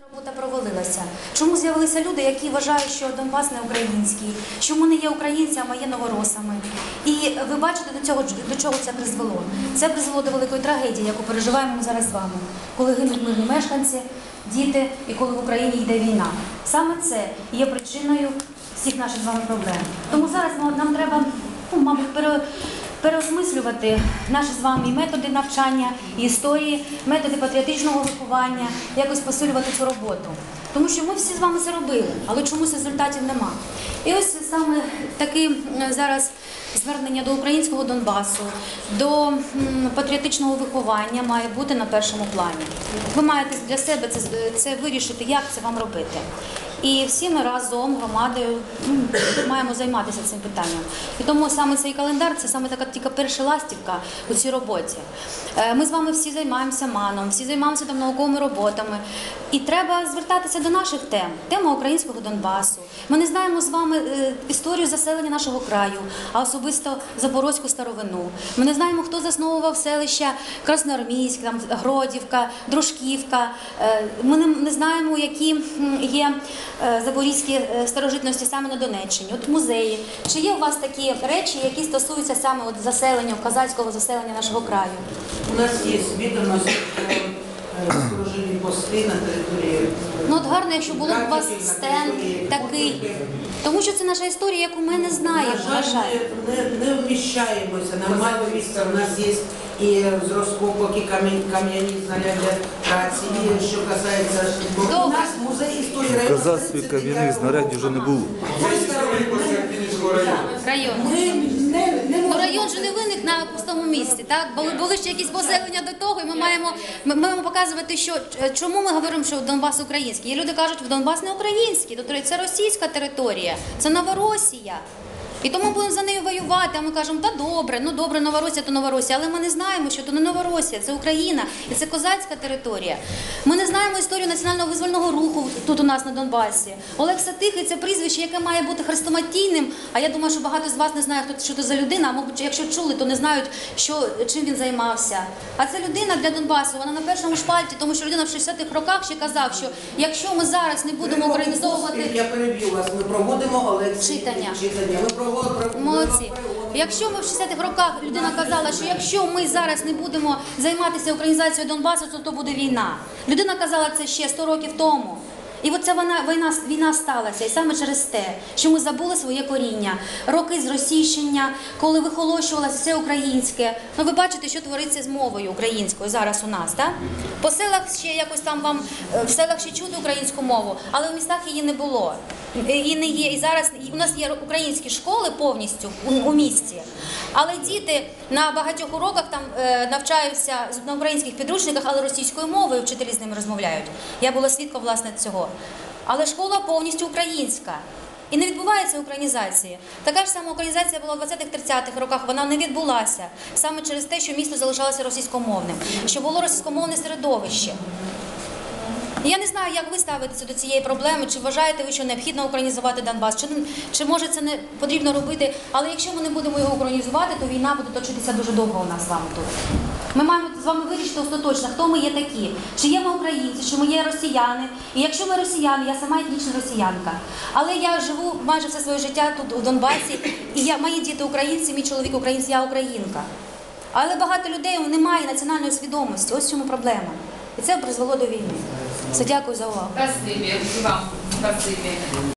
Робота провалилася. Чому з'явилися люди, які вважають, що Донбас не український, що ми не є українцями, а є новоросами. І ви бачите, до цього до чого це призвело. Це призвело до великої трагедії, яку переживаємо зараз з вами, коли гинуть мирні мешканці, діти і коли в Україні йде війна. Саме це є причиною всіх наших з вами проблем. Тому зараз нам- нам треба, ну, мабуть, пере переосмислювати наші з вами методи навчання, і історії, методи патріотичного виховання, якось посилювати цю роботу. Тому що ми всі з вами це робили, але чомусь результатів нема. І ось саме такий зараз звернення до українського Донбасу, до патріотичного виховання має бути на першому плані. Ви маєте для себе це, це вирішити, як це вам робити. І всі ми разом громадою маємо займатися цим питанням. І тому саме цей календар це саме така тільки перша ластівка у цій роботі. Е, Ми з вами всі займаємося маном, всі займаємося там науковими роботами. І треба звертатися до наших тем. Тема українського Донбасу. Ми не знаємо з вами е, історію заселення нашого краю, а особисто Запорозьку старовину. Ми не знаємо, хто засновував селища Красноармійськ, там Гродівка, Дружківка. Е, Ми не, знаємо, які є е, запорізькі е, старожитності саме на Донеччині. От музеї. Чи є у вас такі речі, які стосуються саме от заселення, козацького заселення нашого краю? У нас є відомості сторожові пости на території. Ну от гарно, якщо було б у вас стенд такий, тому що це наша історія, яку ми не знаємо. На жаль, не, не вміщаємося. На мало місця у нас є і з розкопок, і кам'яні кам'яні знаряддя праці, і що касається... У нас музей історії району. Казацтві кам'яних знарядів вже не було. Ми пустому місці, так? Були, були ще якісь поселення до того, і ми маємо, ми маємо показувати, що е, чому ми говоримо, що Донбас український. І люди кажуть, що Донбас не український, це російська територія, це Новоросія. І тому будемо за нею воювати. А ми кажемо, та добре, ну добре, Новоросія, то Новоросія. Але ми не знаємо, що то не Новоросія, це Україна і це козацька територія. Ми не знаємо історію національного визвольного руху тут у нас на Донбасі. Олег Сатихий це прізвище, яке має бути хрестоматійним. А я думаю, що багато з вас не знає, хто що це за людина. А мабуть, якщо чули, то не знають, що чим він займався. А це людина для Донбасу. Вона на першому шпальті, тому що людина в 60-х роках ще казав, що якщо ми зараз не будемо українізовувати. Я переб'ю вас. Ми проводимо Олексій Читання. читання. Ми проводимо Молодці. Якщо ми в 60-х роках людина казала, що якщо ми зараз не будемо займатися українізацією Донбасу, то, то буде війна. Людина казала це ще 100 років тому. І от ця вона, війна, війна сталася, і саме через те, що ми забули своє коріння, роки зросійщення, коли вихолощувалося все українське. Ну ви бачите, що твориться з мовою українською зараз у нас, так? По селах ще якось там вам е, в селах ще чути українську мову, але в містах її не було. І не є. І зараз у нас є українські школи повністю у, у місті. Але діти на багатьох уроках там е, навчаються на українських підручниках, але російською мовою вчителі з ними розмовляють. Я була свідком власне цього. Але школа повністю українська. І не відбувається українізації. Така ж сама українізація була в 20-30-х роках, вона не відбулася саме через те, що місто залишалося російськомовним, що було російськомовне середовище. Я не знаю, як ви ставитеся до цієї проблеми, чи вважаєте ви, що необхідно українізувати Донбас, чи, чи може це не потрібно робити, але якщо ми не будемо його українізувати, то війна буде точитися дуже довго у нас з вами тут. Ми маємо з вами вирішити остаточно, хто ми є такі, чи є ми українці, чи ми є росіяни. І якщо ми росіяни, я сама етнічна росіянка. Але я живу майже все своє життя тут у Донбасі, і я, мої діти українці, мій чоловік українець, я українка. Але багато людей немає національної свідомості. Ось в чому проблема. І це призвело до війни. Все, дякую за увагу. І вам спасибі.